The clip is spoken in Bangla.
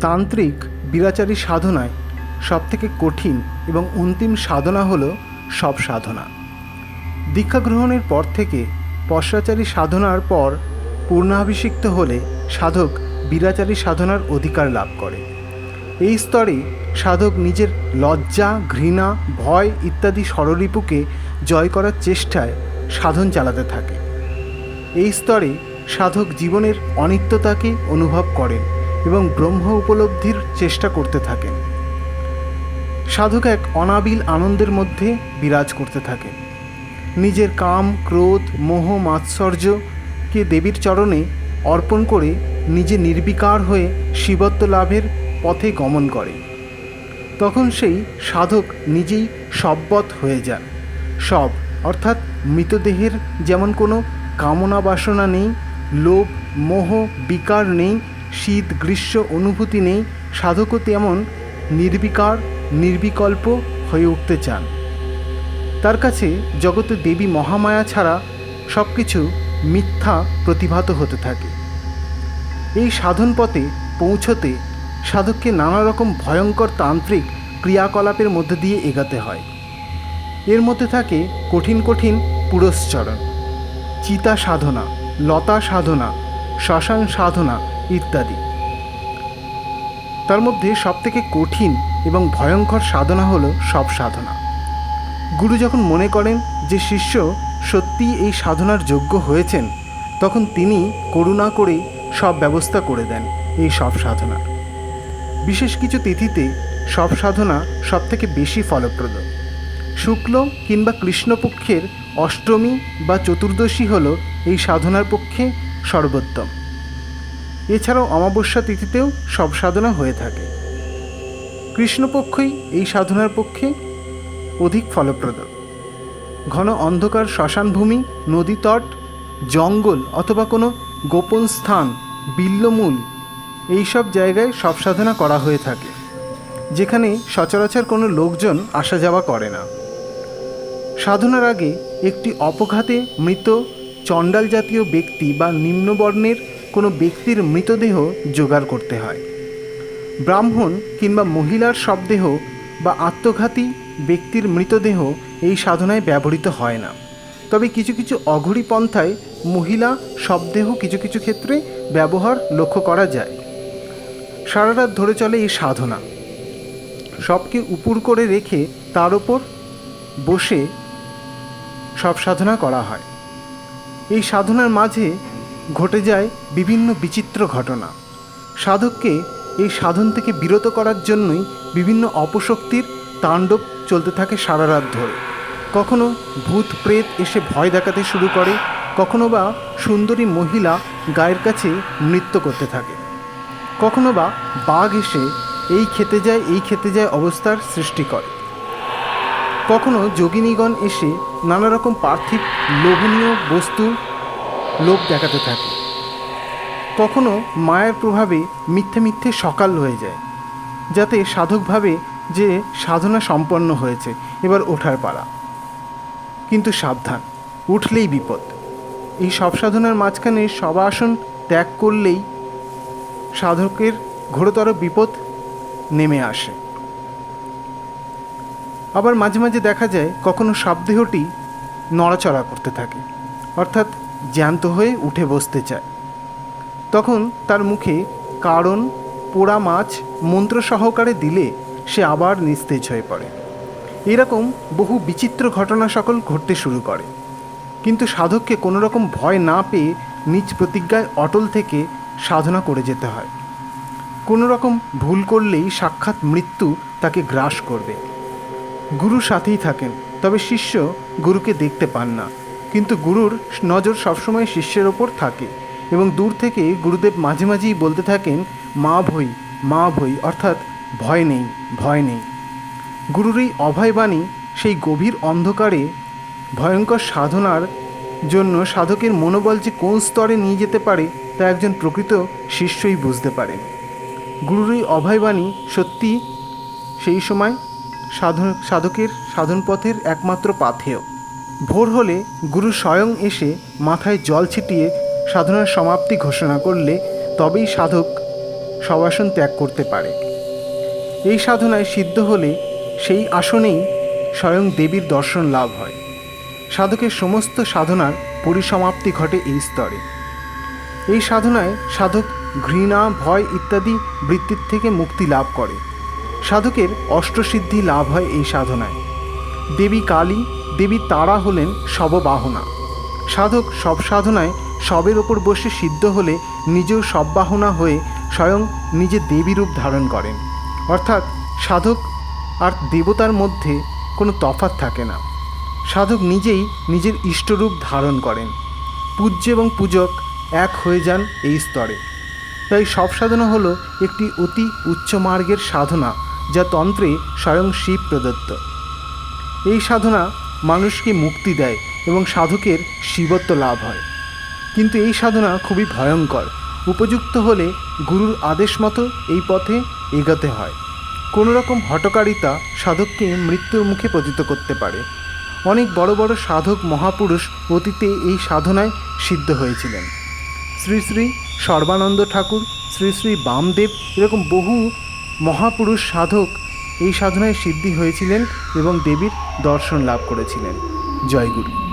তান্ত্রিক বিরাচারী সাধনায় সবথেকে কঠিন এবং অন্তিম সাধনা হল সব সাধনা। দীক্ষা গ্রহণের পর থেকে পশ্চাচারী সাধনার পর পূর্ণাভিষিক্ত হলে সাধক বিরাচারী সাধনার অধিকার লাভ করে। এই স্তরে সাধক নিজের লজ্জা, ঘৃণা, ভয় ইত্যাদি স্বররিপুকে জয় করার চেষ্টায় সাধন চালাতে থাকে। এই স্তরে সাধক জীবনের অনিত্যতাকে অনুভব করেন। এবং ব্রহ্ম উপলব্ধির চেষ্টা করতে থাকেন। সাধক এক অনাবিল আনন্দের মধ্যে বিরাজ করতে থাকেন। নিজের কাম, ক্রোধ, মোহ মাৎসর্যকে দেবীর চরণে অর্পণ করে নিজে নির্বিকার হয়ে শিবত্ব লাভের পথে গমন করে। তখন সেই সাধক নিজেই সব্বত হয়ে যান। সব, অর্থাৎ মৃতদেহের যেমন কোনো কামনা বাসনা নেই, লোভ, মোহ, বিকার নেই শীত, গ্রীষ্ম, অনুভূতি নেই, সাধকও তেমন নির্বিকার, নির্বিকল্প হয়ে উঠতে চান। তার কাছে জগতে দেবী মহামায়া ছাড়া সব কিছু মিথ্যা প্রতিভাত হতে থাকে। এই সাধন পথে পৌঁছতে সাধককে নানা রকম ভয়ঙ্কর তান্ত্রিক ক্রিয়াকলাপের মধ্যে দিয়ে এগাতে হয়। এর মধ্যে থাকে কঠিন কঠিন পুরস্চরণ। চিতা সাধনা, লতা সাধনা শ্মশান সাধনা ইত্যাদি। তার মধ্যে সবথেকে কঠিন এবং ভয়ঙ্কর সাধনা হলো সব সাধনা। গুরু যখন মনে করেন যে শিষ্য সত্যিই এই সাধনার যোগ্য হয়েছেন, তখন তিনি করুণা করে সব ব্যবস্থা করে দেন এই সব সাধনার বিশেষ কিছু তিথিতে সব সাধনা সবথেকে বেশি ফলপ্রদ। শুক্ল কিংবা কৃষ্ণপক্ষের অষ্টমী বা চতুর্দশী হল এই সাধনার পক্ষে সর্বোত্তম। এছাড়াও অমাবস্যা তিথিতেও সব সাধনা হয়ে থাকে। কৃষ্ণপক্ষই এই সাধনার পক্ষে অধিক ফলপ্রদ ঘন অন্ধকার শ্মশানভূমি নদীতট জঙ্গল অথবা কোনো গোপন স্থান, বিল্লমূল, এইসব জায়গায় সব সাধনা করা হয়ে থাকে, যেখানে সচরাচর কোনো লোকজন আসা যাওয়া করে না। সাধনার আগে একটি অপঘাতে মৃত চণ্ডাল জাতীয় ব্যক্তি বা নিম্নবর্ণের কোনো ব্যক্তির মৃতদেহ জোগাড় করতে হয়। ব্রাহ্মণ কিংবা মহিলার শবদেহ বা আত্মঘাতী ব্যক্তির মৃতদেহ এই সাধনায় ব্যবহৃত হয় না। তবে কিছু কিছু অঘরী পন্থায় মহিলা শবদেহ কিছু কিছু ক্ষেত্রে ব্যবহার লক্ষ্য করা যায়। সারা রাত ধরে চলে এই সাধনা। সবকে উপুর করে রেখে তার ওপর বসে সব সাধনা করা হয়। এই সাধনার মাঝে ঘটে যায় বিভিন্ন বিচিত্র ঘটনা। সাধককে এই সাধন থেকে বিরত করার জন্যই বিভিন্ন অপশক্তির তাণ্ডব চলতে থাকে সারা রাত ধরে। কখনো ভূত প্রেত এসে ভয় দেখাতে শুরু করে, কখনো বা সুন্দরী মহিলা গায়ের কাছে নৃত্য করতে থাকে। কখনো বা বাঘ এসে এই খেতে যায়, এই খেতে যায় অবস্থার সৃষ্টি করে। কখনো যোগিনীগণ এসে নানা রকম পার্থিব, লোভনীয় বস্তু লোভ দেখাতে থাকে। কখনো মায়ের প্রভাবে মিথ্যে মিথ্যে সকাল হয়ে যায়, যাতে সাধকভাবে যে সাধনা সম্পন্ন হয়েছে এবার ওঠার পালা। কিন্তু সাবধান, উঠলেই বিপদ। এই সব সাধনার মাঝখানে সবাসন ত্যাগ করলেই সাধকের ঘোরতর বিপদ নেমে আসে। আবার মাঝে মাঝে দেখা যায় কখনো শবদেহটি নড়াচড়া করতে থাকে, অর্থাৎ জ্যান্ত হয়ে উঠে বসতে চায়। তখন তার মুখে কারণ পোড়া মাছ মন্ত্র সহকারে দিলে সে আবার নিস্তেজ হয়ে পড়ে। এরকম বহু বিচিত্র ঘটনা সকল ঘটতে শুরু করে। কিন্তু সাধককে কোনো রকম ভয় না পেয়ে নিজ প্রতিজ্ঞায় অটল থেকে সাধনা করে যেতে হয়। কোনো রকম ভুল করলেই সাক্ষাৎ মৃত্যু তাকে গ্রাস করবে। গুরু সাথেই থাকেন, তবে শিষ্য গুরুকে দেখতে পান না। কিন্তু গুরুর নজর সবসময় শিষ্যের ওপর থাকে এবং দূর থেকে গুরুদেব মাঝে মাঝেই বলতে থাকেন, মা ভই মা ভই, অর্থাৎ, ভয় নেই ভয় নেই। গুরুর এই অভয়বাণী সেই গভীর অন্ধকারে ভয়ঙ্কর সাধনার জন্য সাধকের মনোবল যে কোন স্তরে নিয়ে যেতে পারে, তা একজন প্রকৃত শিষ্যই বুঝতে পারে। গুরুর এই অভয়বাণী সত্যি সেই সময় সাধন সাধকের সাধন পথের একমাত্র পাথেয়। ভোর হলে গুরু স্বয়ং এসে মাথায় জল ছিটিয়ে সাধনার সমাপ্তি ঘোষণা করলে তবেই সাধক সবাসন ত্যাগ করতে পারে। এই সাধনায় সিদ্ধ হলে সেই আসনেই স্বয়ং দেবীর দর্শন লাভ হয়। সাধকের সমস্ত সাধনার পরিসমাপ্তি ঘটে এই স্তরে। এই সাধনায় সাধক ঘৃণা, ভয় ইত্যাদি বৃত্তির থেকে মুক্তি লাভ করে। সাধকের অষ্টসিদ্ধি লাভ হয় এই সাধনায়। দেবী কালী দেবী তারা হলেন শববাহনা। সাধক সব সাধনায় সবের ওপর বসে সিদ্ধ হলে নিজেও সববাহনা হয়ে স্বয়ং নিজে দেবী রূপ ধারণ করেন। অর্থাৎ সাধক আর দেবতার মধ্যে কোনো তফাৎ থাকে না। সাধক নিজেই নিজের ইষ্টরূপ ধারণ করেন। পূজ্য এবং পূজক এক হয়ে যান এই স্তরে। তাই সব সাধনা হলো একটি অতি উচ্চ মার্গের সাধনা যা তন্ত্রে স্বয়ং শিব প্রদত্ত এই সাধনা মানুষকে মুক্তি দেয় এবং সাধকের শিবত্ব লাভ হয়। কিন্তু এই সাধনা খুবই ভয়ঙ্কর। উপযুক্ত হলে গুরুর আদেশ মতো এই পথে এগোতে হয়। কোনো রকম হটকারিতা সাধককে মৃত্যুর মুখে পতিত করতে পারে। অনেক বড় বড় সাধক মহাপুরুষ অতীতে এই সাধনায় সিদ্ধ হয়েছিলেন। শ্রী শ্রী সর্বানন্দ ঠাকুর, শ্রী শ্রী বামদেব, এরকম বহু মহাপুরুষ সাধক এই সাধনায় সিদ্ধি হয়েছিলেন এবং দেবীর দর্শন লাভ করেছিলেন। জয়গুরু